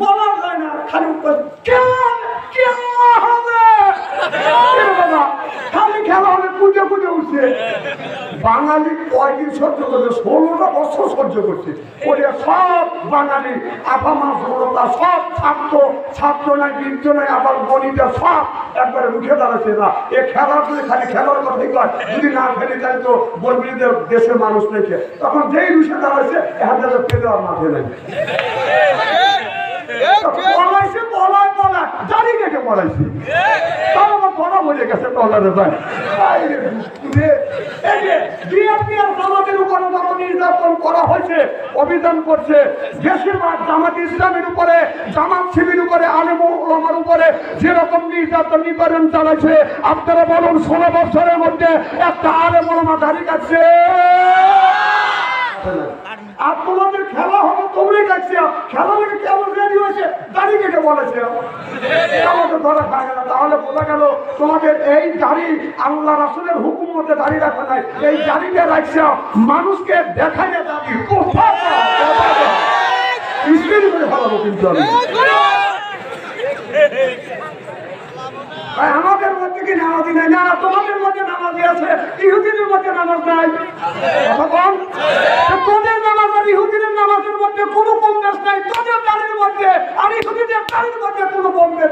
বলা যায় না খালি এ খালি হলে পুজো পুজো উঠছে। বাঙালি কয়দিন সহ্য করছে ষোলোটা বছর সহ্য করছে। ওরে সব বাঙালি আপামা জনতা সব ছাত্র ছাত্র নাই, বৃদ্ধ নাই, আবার গণিতা সব একবারে মুখে দাঁড়াচ্ছে না। এ খেলার যদি খালি খেলার কথাই কয় যদি না খেলি তাই তো যে দেশের মানুষ দেখে তখন যেই রুষে দাঁড়াচ্ছে যাতে পেতে আর মাঠে নাই পলাইছে পলায় পলায় জানি কেটে পলাইছি তার আমার পড়া বলে গেছে টলারে ভাই আই রে দুষ্টু রে। এই যে বিএনপি আর জামাতের উপরে যত নির্যাতন করা হয়েছে, অভিযান করছে, বেশিরভাগ জামাত উপরে, জামাত শিবির উপরে, আলেম ওলামার উপরে যেরকম নির্যাতন নিবারণ চালাইছে, আপনারা বলুন, ষোলো বছরের মধ্যে একটা আলেম দাঁড়িয়ে গেছে? আর তোমাদের খেলা হবে তোমরাই দেখছি খেলা থেকে কেমন রেডি হয়েছে? দাড়িটা রাখছে মানুষকে আমাদের মধ্যে কি নামাজি নাই? না তোমাদের মধ্যে নামাজি আছে, ইহুদিদের মধ্যে নামাজ নাই। তোদের নামাজ আর ইহুদিদের নামাজের মধ্যে কোনো কম নাই। তোদের দাঁড়ির মধ্যে আর ইহুদিদের দাঁড়ির মধ্যে কোনো কম বেশি নেই আমাদেরকে দাঁড়ি কেটে বলাও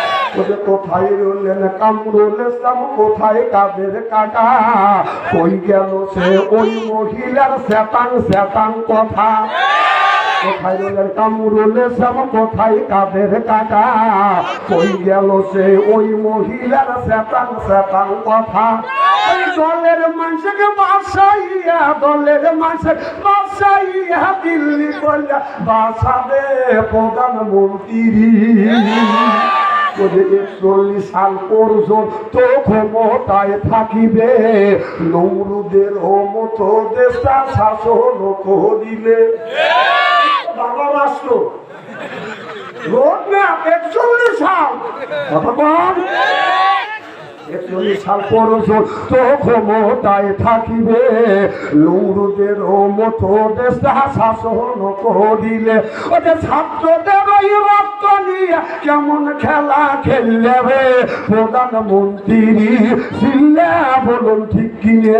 কোথায় রইলেন কামরুল ইসলাম? কোথায় কাদের কাটা? কই গেল সে ওই মহিলার শ্যাতাং শ্যাতাং কথা। কোথায় কামরুল কোথায় কাদের কাটা কই গেল সে ওই মহিলার শ্যাতাং শ্যাতাং কথা? দলের মানুষকে বাসাইয়া, দলের মানুষের বাসাইয়া দিল্লি বললা বাসাবে প্রধানমন্ত্রী। ওদের একচল্লিশ সাল পর্যন্ত ক্ষমতায় থাকিবে। নৌরুদের ও মতো দেশটা শাসন করিলে। একচল্লিশ থাকিবে। লৌরুদের মতো শাসন করিলে। ছাত্রদের রক্ত নিয়ে কেমন খেলা খেললে রে প্রধানমন্ত্রী বলুন ঠিক কিনে?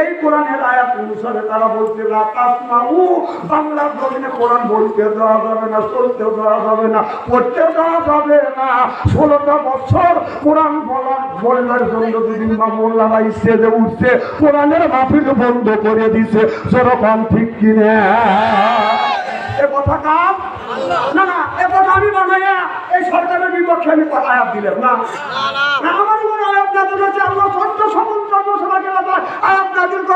এই কোরআনের বন্ধ করে দিছে সেরকম ঠিক কিনে এ কথা না এ কথা আমি বানাইয়া এই সরকারের বিপক্ষে আমি আয়াত দিলাম না আমার মনে আয়াত নাজিল হচ্ছে আল্লাহ সত্য সকল জনসভাকে আয়াত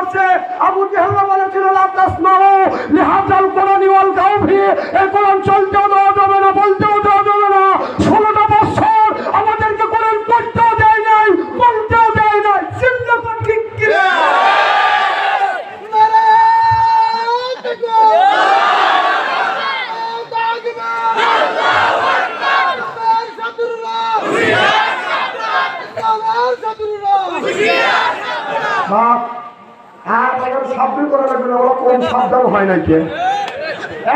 করছে আবু জেহেল বলেছিল লা তাসমাউ লিহাজাল কোরআনি ওয়াল গাউফি এই কোরআন চলতেও দেওয়া যাবে না বলতেও দেওয়া যাবে না। ষোলোটা বছর আমাদেরকে কোরআন পড়তেও দেয় নাই বলতেও দেয় নাই। চিন্তা ঠিক কিনা বাপ তাদের সাবধান করা লাগবে না ওরা কম সাবধান হয় নাকি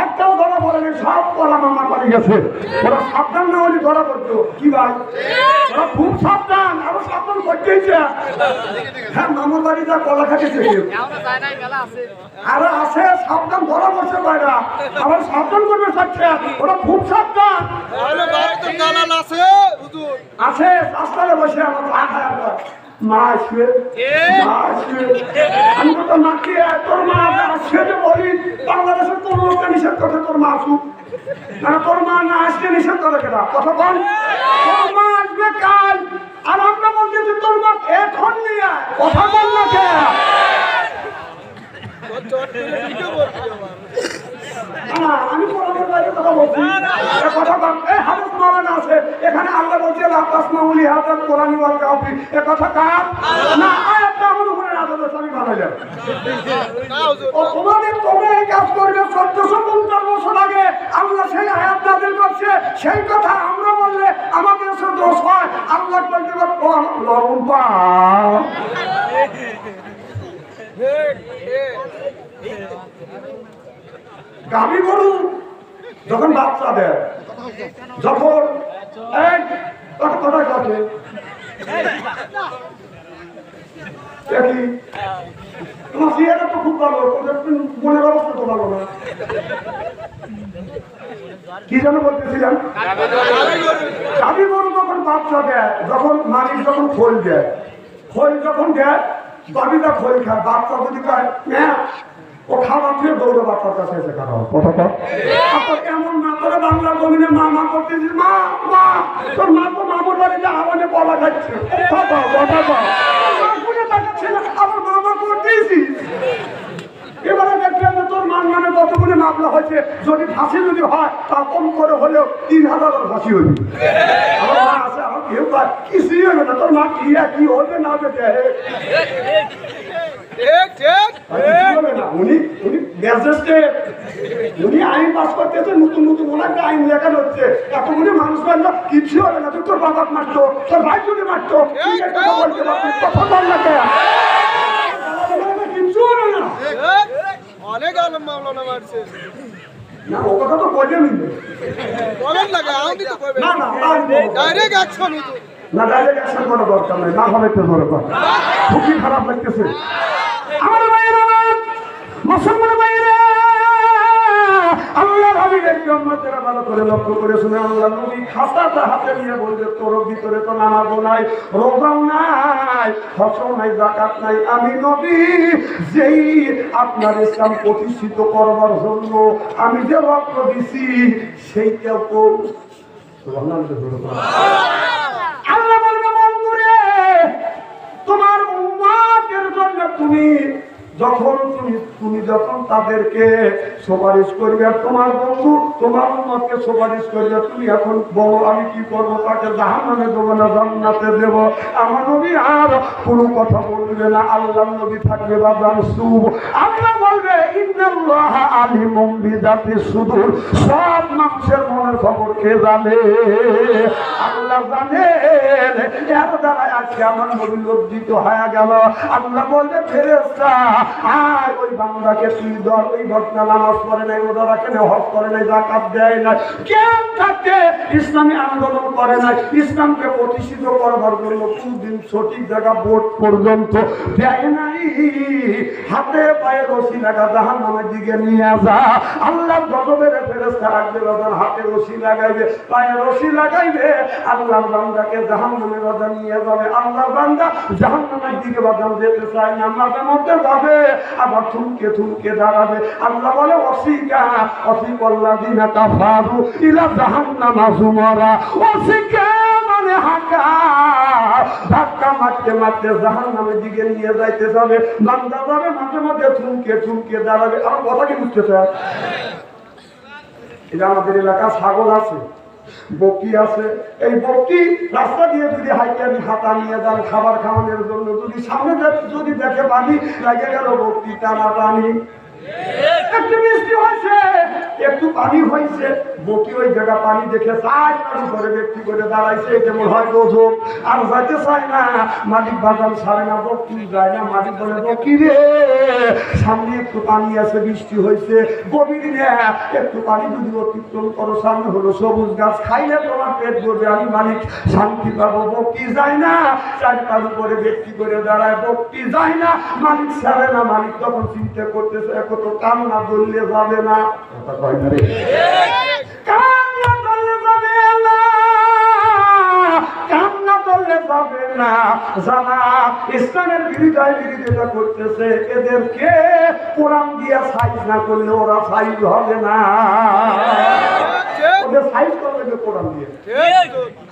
একটাও ধরা পড়েনি সব কলাম আমার বাড়ি গেছে। ওরা সাবধান না হলে ধরা পড়তো। কি ভাই? ওরা খুব সাবধান আরও সাবধান করতেইছে হ্যাঁ মামার বাড়ি যা কলা খাটেছে আরে আছে সাবধান ধরা পড়ছে বাইরা আবার সাবধান করবে ওরা খুব সাবধান। আছে রাস্তায় বসে আমার পা। মা আসবে। মা আসবে। আমি তো মা কি তোর মা আসবে বলি, বাংলাদেশের তোর লোককে নিষেধ করছে তোর মা আসুক। না, তোর মা না আসলে নিষেধ করে কেনা? কথা বল। তোর মা আসবে কাল, আর আমরা বলতেছি তোর মা এখন নিয়ে কথা তোর চট করে ঢুকে পড়বি আবার। না, আমি কোরআনের বাইরে কথা বলছি এ কথা বল এই হাদিস মাওলানা আছে এখানে আল্লাহ বলছে লা তাসমাউলি হাদাল কোরআনি ওয়াল কাফি এ কথা কার না আয়াতটা আমার উপরে তোমরা এই কাজ করবে চোদ্দশো পঞ্চাশ বছর আগে আল্লাহ সেই আয়াত নাযিল করছে সেই কথা আমরা বললে আমাদের সে দোষ হয় আল্লাহ বলতে পারো পা গাভী গরু যখন বাচ্চা দেয়, যখন সিয়াটা তো খুব ভালো কি যেন বলতেছিলাম? গাভী গরু যখন বাচ্চা দেয়, যখন মালিক যখন খোল দেয়, খোল যখন দেয় গাভীটা খোল খায়, বাচ্চা যদি খায় হ্যাঁ ও খাবার দিয়ে দৌড়ে বাচ্চার কাছে এসে খাওয়া। কথা কর আপনার এমন না করে বাংলার জমিনে মা মা করতেছি মা মা তোর মা তো মামুর বাড়িতে আওয়াজে কলা খাচ্ছে। এবারে দেখলাম তোর মান মানে কতগুলি মামলা হয়েছে। যদি ফাঁসি যদি হয় তা কম করে হলেও তিন হাজার ফাঁসি হইবে। আমার মা আছে আমার কেউ পায় কিছুই হবে না। তোর মা কি কি হবে না হবে। ঠিক ঠিক। উনি উনি ম্যাজিস্ট্রেট উনি আইন পাস করতেছে নতুন নতুন ওনাকে আইন লেখানো হচ্ছে এতগুলি মানুষ মারলো কিছু হবে না তোর বাবা মারতো তোর ভাই মারতো কথা বল না কে? কিচ্ছু হবে না। অনেক আলম মাওলানা মারছে। না ও কথা তো বলে বলেন না আমি তো কইবে না না ডাইরেক্ট অ্যাকশন হুজুর না ডাইরেক্ট অ্যাকশন করার দরকার নাই না হবে তো খুবই খারাপ লাগতেছে। আমার আমার, মুসলমান করে করে শুনে আল্লাহ হাতে নিয়ে তো ফসল আমি যেই আপনার প্রতিষ্ঠিত করবার জন্য আমি যে রক্ত দিছি তো আল্লাহ বলবে বন্ধুরে তোমার উম্মাদের জন্য তুমি যখন তুমি তুমি যখন তাদেরকে সুপারিশ করবে, তোমার বন্ধু, তোমার উম্মতকে সুপারিশ করবে, তুমি এখন বলো, আমি কি করব? তাকে জাহান্নামে দেবো না, জান্নাতে দেব? আমার নবী আর কোনো কথা বলবে না আল্লাহ নবী থাকবে বা সুব আল্লাহ বলবে, ইন্নাল্লাহ আলিমুম বিজাতি সুদূর। সব মানুষের মনের খবর কে জানে? আল্লাহ জানেন এর দ্বারা আজকে আমার নবী লজ্জিত হয়ে গেল। আল্লাহ বলবে ফেরেস্তা আয়, ওই বান্দাকে তুই ধর, ওই ঘটনা নামাজ পড়ে নাই, রোজা রাখে না হজ করে নাই জাকাত দেয় না কেন থাকে ইসলামী আন্দোলন করে নাই, ইসলামকে প্রতিষ্ঠিত করবার জন্য কোনদিন সঠিক জায়গা ভোট পর্যন্ত দেয় নাই। হাতে পায়ে রশি লাগা জাহান নামের দিকে নিয়ে যা। আল্লাহ গজবের ফেরেস্তা রাখবে বাজার হাতে রশি লাগাইবে, পায়ে রশি লাগাইবে। আল্লাহ বান্দাকে জাহান নামে নিয়ে যাবে। আল্লাহ বান্দা জাহান নামের দিকে বাজার যেতে চায় না, মাঝে মধ্যে যাবে আবার থুমকে থুমকে দাঁড়াবে। আল্লাহ বলে অসিকা অসিকল্লা দিনা ইলা অসিকা মানে হাঁকা। ধাক্কা মারতে মারতে জাহান নামের দিকে নিয়ে যাইতে যাবে। বান্দা যাবে মাঝে মাঝে থুমকে থুমকে দাঁড়াবে। আমার কথা কি বুঝতে চায় এটা আমাদের এলাকা ছাগল আছে। বকি আছে। এই বকি রাস্তা দিয়ে যদি হাইকে হাতা নিয়ে যান, খাবার খাওয়ানোর জন্য যদি সামনে যদি দেখে পানি লাগে গেল বকি টানা টানি একটু বৃষ্টি হয়েছে। একটু পানি হয়েছে। বকি ওই জায়গা পানি দেখে চাই পানি করে ব্যক্তি করে দাঁড়াইছে কেমন হয় গজব আর যাইতে চায় না, মালিক বাগান ছাড়ে না বকি যায় না, মালিক বলে বকি রে, সামনে একটু পানি আছে, বৃষ্টি হয়েছে। গভীর একটু পানি যদি অতিক্রম করো, সামনে হলো সবুজ গাছ, খাইলে তোমার পেট ভরবে। আমি মালিক, শান্তি পাবো বকি যায় না। চার পার উপরে ব্যক্তি করে দাঁড়ায় বকি যায় না। মালিক ছাড়ে না, মালিক তখন চিন্তা করতেছে কত কান্না ধরলে যাবে না। কয় না রে। ধরলে না যারা ইসলামের বিরোধিতায় বিরোধিতা করতেছে এদেরকে কোরআন দিয়া সাইজ না করলে ওরা সাইজ হবে না। ওদের সাইজ করবে কোরআন দিয়ে।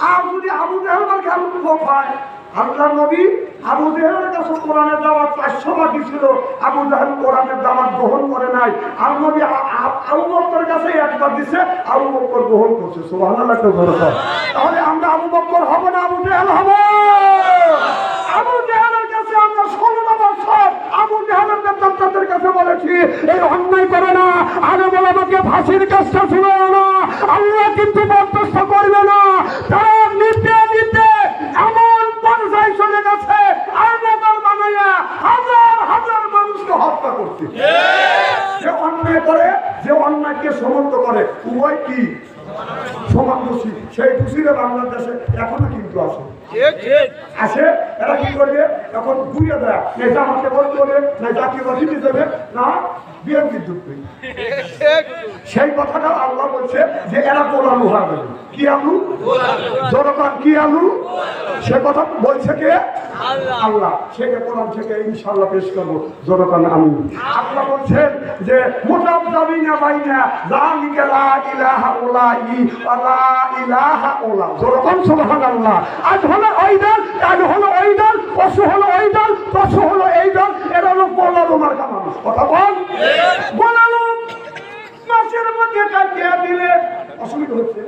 আর যদি আবু কেমন লোক হয় আল্লাহ নবী আবু জাহেলের কাছে কোরআনের দাওয়াত চারশো বাকি ছিল। আবু জাহেল কোরআনের দাওয়াত গ্রহণ করে নাই। আর নবী আবু বক্কর কাছে একবার দিছে, আবু বক্কর গ্রহণ করছে। জোরে তাহলে আমরা আবু বক্কর হব না আবু জাহেল হব? আবু জাহেলের কাছে আমরা ষোলো বছর আবু জাহেলের নেতাদের কাছে বলেছি, এই অন্যায় করে না। আরে বলে আমাকে ফাঁসির কাজটা শুনে না। আল্লাহ কিন্তু বরদাস্ত করবে না। তারা নিতে নিতে এমন পর্যায়ে চলে গেছে আইনাদার বানাইয়া হাজার হাজার মানুষকে হত্যা করছে। যে অন্যায় করে যে অন্যায়কে সমর্থ করে। উভয় কি? সমান দোষী। সেই দোষীরা বাংলাদেশে এখনও কিন্তু আছে। আসে এরা কি করবে? এখন ঘুরিয়ে দেয়। এই আমাকে বলতে হবে না জাতীয় দিতে দেবে না ঢুকবে সেই কথাটা আল্লাহ বলছে যে এরা গোলালু হবে কি আলু? জনগণ কি আলু? সে কথা বলছে কে? আল্লাহ। সেকে কোরআন থেকে ইনশাল্লাহ পেশ করব, জনগণ আমি আল্লাহ বলছেন যে মোটাম দাবি না বাইনা জালিকা লা ইলাহা উলাই ওয়ালা ইলাহা উলা জনগণ, সুবহানাল্লাহ। আজ হলো ওই কাল হলো ওই দল পশু হলো এই দল পশু হলো এই দল এরা হলো গোলালো মার্কা মানুষ কথা বল? গোলালো মাছের মধ্যে কাটিয়ে দিলে অসুবিধা হচ্ছে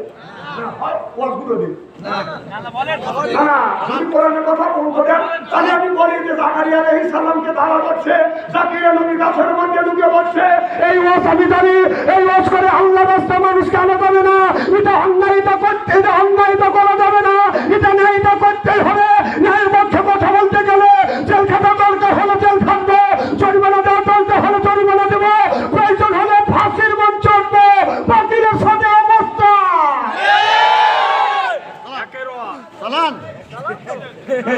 আমি বলি যে জাকারিয়া আলাইহিস সালামকে তাড়া করছে, জাকিরিয়া নবী গাছের মধ্যে ঢুকে বসছে। এই ওয়াজ আমি জানি, এই ওয়াজ করে আল্লাহ রাস্তা মানুষকে আনা যাবে না। এটা অন্যায়, করতে, এটা করা যাবে না। এটা ন্যায়, এটা করতেই হবে। ন্যায়ের পক্ষে কথা বলতে গেলে জেল দরকার হলে জেল খাটবো জরিমানা দেওয়া দরকার হলে জরিমানা দেবো প্রয়োজন হলে ফাঁসির মঞ্চ উঠবো বাতিলের সাথে অবস্থা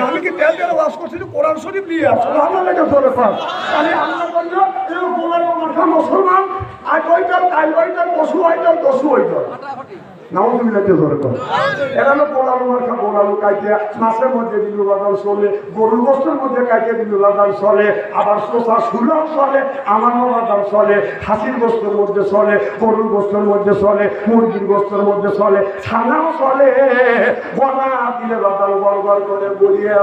আমি কি তেল তেল ওয়াশ করছি যে কোরআন শরীফ নিয়ে আসছো আল্লাহ লেগে ধরে পান আমি আল্লাহ বলল এরকম গোলাম মাথা মুসলমান আর ওইটার কাল ওইটার পশু ওইটার পশু ওইটার নাউজুবিল্লাহকে ধরে পান এরা হলো গোলাম মাথা গোলাম কাইতে মাছের মধ্যে দিল চলে, গরুর গোস্তের মধ্যে কাইতে দিল বাদাম চলে, আবার শোষা সুলভ চলে আমারও বাদাম চলে, হাসির গোস্তের মধ্যে চলে, গরুর গোস্তের মধ্যে চলে, মুরগির গোস্তের মধ্যে চলে, ছানাও চলে। গলা দিলে বাদাম গড় গড় করে বলিয়ে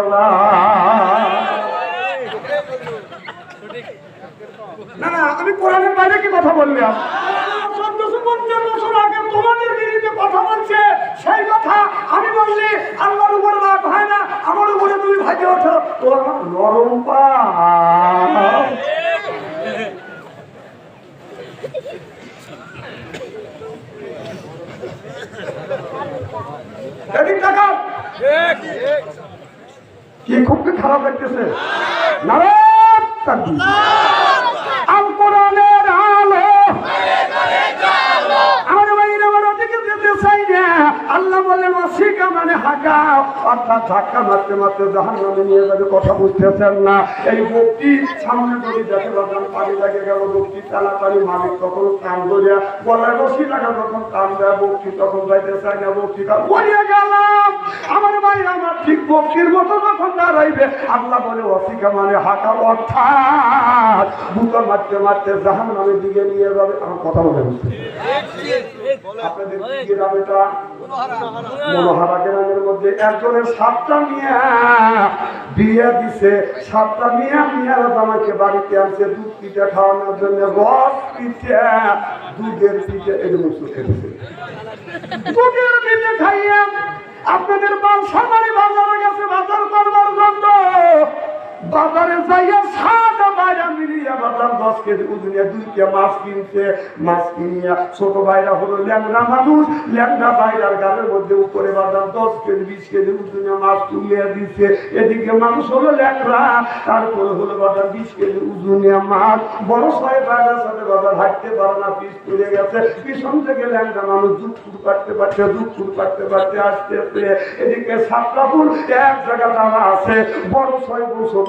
না না, আমি কোরআনের বাইরে কি কথা বললাম? চোদ্দশো পঞ্চাশ বছর আগে তোমাদের কথা বলছে, সেই কথা আমি বললি আমার উপরে রাগ হয় না, আমার উপরে তুমি ভাজে ওঠো। ও আমার নরম পা এদিক তাকাও। কি খুব কি খারাপ লাগতেছে নারায়ণ তাকবীর। আল কোরআনের আলো আমার ভাইরা আমার ওদিকে যেতে চাই না আল্লাহ বলে মাসিকা মানে হাঁকা অর্থাৎ ধাক্কা মারতে নামে নিয়ে যাবে, কথা বুঝতেছেন না। এই বক্তি সামনে যদি দেখে বাদাম পানি লাগে গেল, বক্তি টানাটানি মালিক তখন কান ধরিয়া গলায় রশি লাগা তখন কান দেয়, বক্তি তখন যাইতে চাই না, বক্তি কান বলিয়া গেলাম। আমার ভাই, আমার ঠিক বক্তির মতো যখন দাঁড়াইবে, আল্লাহ বলে, অসিকা মানে হাঁকা অর্থাৎ বুতো মারতে মারতে জাহান নামের দিকে নিয়ে যাবে। আমার কথা বলে বুঝতে আপনাদের মনোহারা গ্রামের মধ্যে একজনের সাতটা মিয়া বিয়ে দিছে, সাতটা মিয়া মিয়ারা আমাকে বাড়িতে আনছে, দুধ পিঠা খাওয়ানোর জন্য রস পিঠা, দুধের পিঠা এগুলো চোখে দুধের পিঠে খাইয়ে আপনাদের বালসামারি বাজারে গেছে, বাজার করবার জন্য। বাজারে যাইয়া সাদা ভাইরা মিলিয়া বাদাম দশ কেজি উজনিয়া দুইটা মাছ কিনছে, মাছ কিনিয়া ছোট ভাইরা হলো ল্যাংড়া মানুষ, ল্যাংড়া ভাইরার গালের মধ্যে উপরে বাদাম দশ কেজি, বিশ কেজি উজনিয়া মাছ তুলিয়া দিচ্ছে এদিকে মানুষ হলো ল্যাংড়া, তারপরে হলো বাদাম বিশ কেজি উজনিয়া মাছ। বড় ছয় ভাইরার সাথে বাদাম হাঁটতে পারে না পিস তুলে গেছে। পিছন থেকে ল্যাংড়া মানুষ দুধ ফুট পারতে পারছে দুধ ফুট পারতে পারতে আসতে আসতে এদিকে সাতটা ফুল এক জায়গা দাঁড়া আছে। বড় ফুল ছোট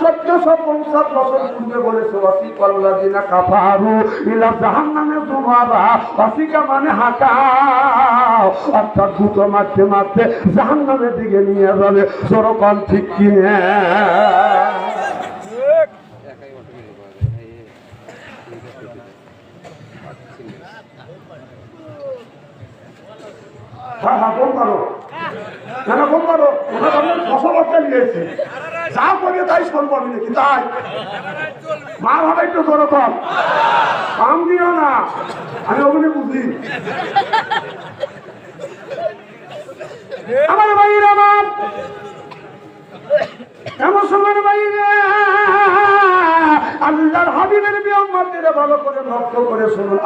চোদ্দশো পঞ্চাশ বছর পূর্বে বলেছে ওয়াসিক আল্লাহ দিনা কাফারু ইলা জাহান্নামে তোমারা ওয়াসিকা মানে হাঁটাও অর্থাৎ গুঁতো মারতে মারতে জাহান্নামের দিকে নিয়ে যাবে সরকম ঠিক কিনে হ্যাঁ ফোন করো ওনার আমি ফসলটা নিয়েছি। যা করে তাই শুনব আমি নাকি, তাই। মার হবে একটু করো। কম কাম দিও না, আমি ওগুলি বুঝি। আমার ভাইয়ের আমার এমন সময় বাইরে আল্লাহর হাবিবের বিয়ম ভালো করে লক্ষ্য করে শুনুন।